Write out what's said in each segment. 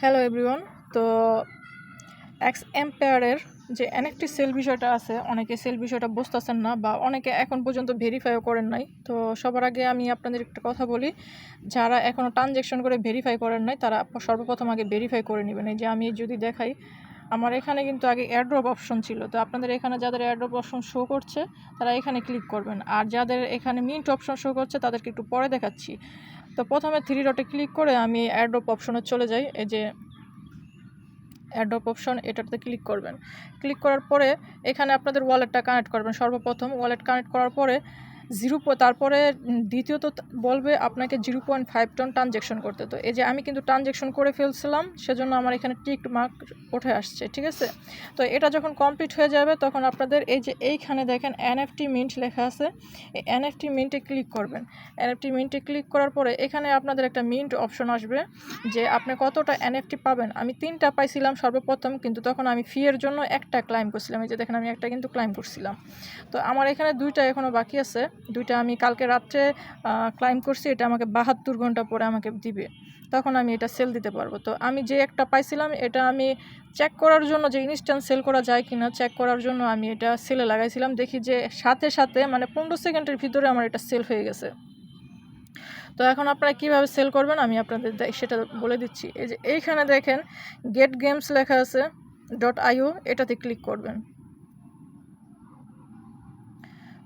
Hello everyone তো X এম্পায়ারের যে এনএফটি সেল বিষয়টা আছে, অনেকে সেল বিষয়টা বুঝতেছেন না বা অনেকে এখন পর্যন্ত ভেরিফাইও করেন নাই। তো সবার আগে আমি আপনাদের একটা কথা বলি, যারা এখনও ট্রানজ্যাকশন করে ভেরিফাই করেন নাই, তারা সর্বপ্রথম আগে ভেরিফাই করে নেবেন। এই যে আমি যদি দেখাই, আমার এখানে কিন্তু আগে এয়ারড্রপ অপশন ছিল। তো আপনাদের এখানে যাদের এয়ারড্রপ অপশন শো করছে, তারা এখানে ক্লিক করবেন। আর যাদের এখানে মিন্ট অপশন শো করছে, তাদেরকে একটু পরে দেখাচ্ছি। তো প্রথমে থ্রি ডটে ক্লিক করে আমি অ্যাড্রপ অপশনে চলে যাই, এই যে অ্যাড্রপ অপশন এটাতে ক্লিক করবেন। ক্লিক করার পরে এখানে আপনাদের ওয়ালেটটা কানেক্ট করবেন। সর্বপ্রথম ওয়ালেট কানেক্ট করার পরে জিরো তারপরে দ্বিতীয়ত বলবে আপনাকে zero point five ton transaction করতে। তো এই যে আমি কিন্তু ট্রানজ্যাকশন করে ফেলছিলাম, সেজন্য আমার এখানে টিক মার্ক উঠে আসছে, ঠিক আছে? তো এটা যখন কমপ্লিট হয়ে যাবে, তখন আপনাদের এই যে এইখানে দেখেন এনএফটি মিন্ট লেখা আছে। এই এনএফটি মিন্টে ক্লিক করবেন। এনএফটি মিন্টে ক্লিক করার পরে এখানে আপনাদের একটা মিন্ট অপশন আসবে, যে আপনি কতটা এনএফটি পাবেন। আমি তিনটা পাইছিলাম সর্বপ্রথম, কিন্তু তখন আমি ফিয়ের জন্য একটা ক্লাইম করছিলাম। এই যে দেখেন, আমি একটা কিন্তু ক্লাইম করছিলাম। তো আমার এখানে দুইটা এখনও বাকি আছে। দুইটা আমি কালকে রাত্রে ক্লাইম করছি, এটা আমাকে বাহাত্তর ঘণ্টা পরে আমাকে দিবে। তখন আমি এটা সেল দিতে পারব। তো আমি যে একটা পাইছিলাম, এটা আমি চেক করার জন্য যে ইনস্ট্যান্ট সেল করা যায় কি না চেক করার জন্য আমি এটা সেলে লাগাইছিলাম। দেখি যে সাথে সাথে মানে পনেরো সেকেন্ডের ভিতরে আমার এটা সেল হয়ে গেছে। তো এখন আপনারা কীভাবে সেল করবেন, আমি আপনাদের সেটা বলে দিচ্ছি। এই যে এইখানে দেখেন গেট গেমস লেখা আছে ডট আইও এটাতে ক্লিক করবেন।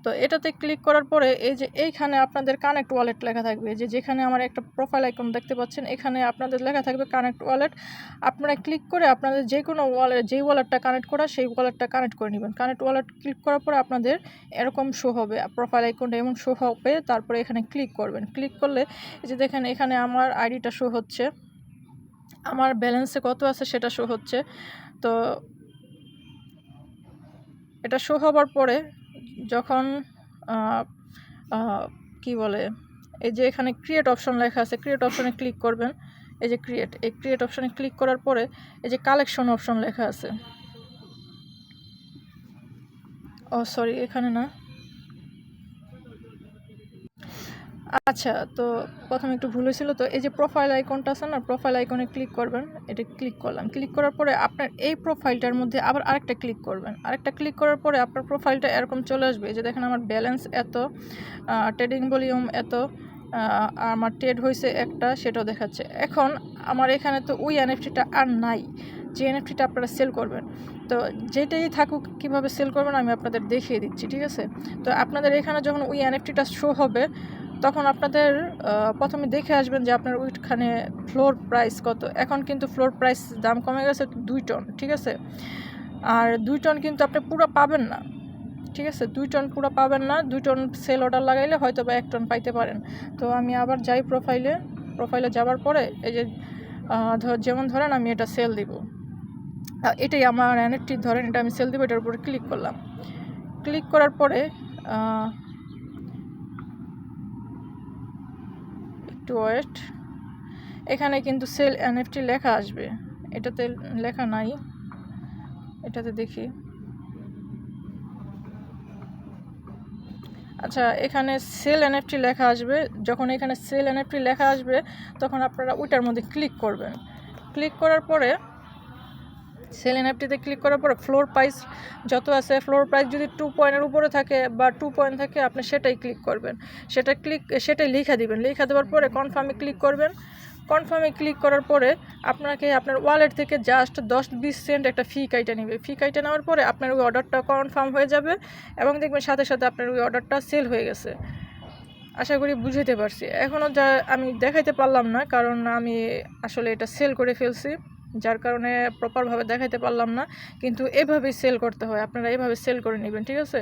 তো এটাতে ক্লিক করার পরে এই যে এইখানে আপনাদের কানেক্ট ওয়ালেট লেখা থাকবে। যে যেখানে আমার একটা প্রোফাইল আইকন দেখতে পাচ্ছেন, এখানে আপনাদের লেখা থাকবে কানেক্ট ওয়ালেট আপনারা ক্লিক করে আপনাদের যে কোনো ওয়ালেট যেই ওয়ালেটটা কানেক্ট করা, সেই ওয়ালেটটা কানেক্ট করে নেবেন। কানেক্ট ওয়ালেট ক্লিক করার পরে আপনাদের এরকম শো হবে। প্রোফাইল আইকনটা এমন শো হবে, তারপরে এখানে ক্লিক করবেন। ক্লিক করলে এই যে দেখেন এখানে আমার আইডিটা শো হচ্ছে। আমার ব্যালেন্সে কত আছে সেটা শো হচ্ছে। তো এটা শো হবার পরে যখন কি বলে, এই যে এখানে ক্রিয়েট অপশন লেখা আছে ক্রিয়েট অপশনে ক্লিক করবেন। এই যে ক্রিয়েট এই ক্রিয়েট অপশনে ক্লিক করার পরে এই যে কালেকশন অপশন লেখা আছে। ও সরি এখানে না। আচ্ছা তো প্রথমে একটু ভুল হয়েছিল, তো এই যে প্রোফাইল আইকনটা আছে না প্রোফাইল আইকনে ক্লিক করবেন, এটা ক্লিক করলাম। ক্লিক করার পরে আপনার এই প্রোফাইলটার মধ্যে আবার আরেকটা ক্লিক করবেন। আরেকটা ক্লিক করার পরে আপনার প্রোফাইলটা এরকম চলে আসবে যে দেখেন আমার ব্যালেন্স এত ট্রেডিং ভলিউম এত আর আমার ট্রেড হয়েছে একটা, সেটাও দেখাচ্ছে। এখন আমার এখানে তো ওই এনএফটিটা আর নাই, যে এনএফটিটা আপনারা সেল করবেন। তো যেটাই থাকুক, কীভাবে সেল করবেন আমি আপনাদের দেখিয়ে দিচ্ছি, ঠিক আছে? তো আপনাদের এখানে যখন ওই এনএফটিটা শো হবে তখন আপনাদের প্রথমে দেখে আসবেন যে আপনার ওইখানে ফ্লোর প্রাইস কত। এখন কিন্তু ফ্লোর প্রাইস দাম কমে গেছে দুই টন, ঠিক আছে? আর দুই টন কিন্তু আপনি পুরো পাবেন না, ঠিক আছে? দুই টন পুরো পাবেন না, দুই টন সেল অর্ডার লাগাইলে হয়তো বা এক টন পাইতে পারেন। তো আমি আবার যাই প্রোফাইলে প্রোফাইলে যাওয়ার পরে এই যে যেমন ধরেন আমি এটা সেল দিব। এটাই আমার এনএফটি ধরেন এটা আমি সেল দিব, এটার উপরে ক্লিক করলাম। ক্লিক করার পরে একটু ওয়েট এখানে কিন্তু সেল এনএফটি লেখা আসবে। এটাতে লেখা নাই। এটাতে দেখি। আচ্ছা এখানে সেল এনএফটি লেখা আসবে। যখন এখানে সেল এনএফটি লেখা আসবে, তখন আপনারা ওইটার মধ্যে ক্লিক করবেন। ক্লিক করার পরে সেল এনএফটিতে ক্লিক করার পরে ফ্লোর প্রাইস যত আছে ফ্লোর প্রাইস যদি টু পয়েন্টের উপরে থাকে বা টু পয়েন্ট থাকে, আপনি সেটাই ক্লিক করবেন। সেটা ক্লিক সেটাই লিখা দিবেন। লিখা দেওয়ার পরে কনফার্মে ক্লিক করবেন। কনফার্মে ক্লিক করার পরে আপনাকে আপনার ওয়ালেট থেকে জাস্ট দশ বিশ সেন্ট একটা ফি কাইটা নেবে। ফি কাইটা নেওয়ার পরে আপনার ওই অর্ডারটা কনফার্ম হয়ে যাবে এবং দেখবেন সাথে সাথে আপনার ওই অর্ডারটা সেল হয়ে গেছে। আশা করি বুঝাইতে পারছি। এখনও যা আমি দেখাইতে পারলাম না, কারণ আমি আসলে এটা সেল করে ফেলছি। যার কারণে প্রপারভাবে দেখাইতে পারলাম না। কিন্তু এভাবেই সেল করতে হয়। আপনারা এভাবে সেল করে নেবেন, ঠিক আছে?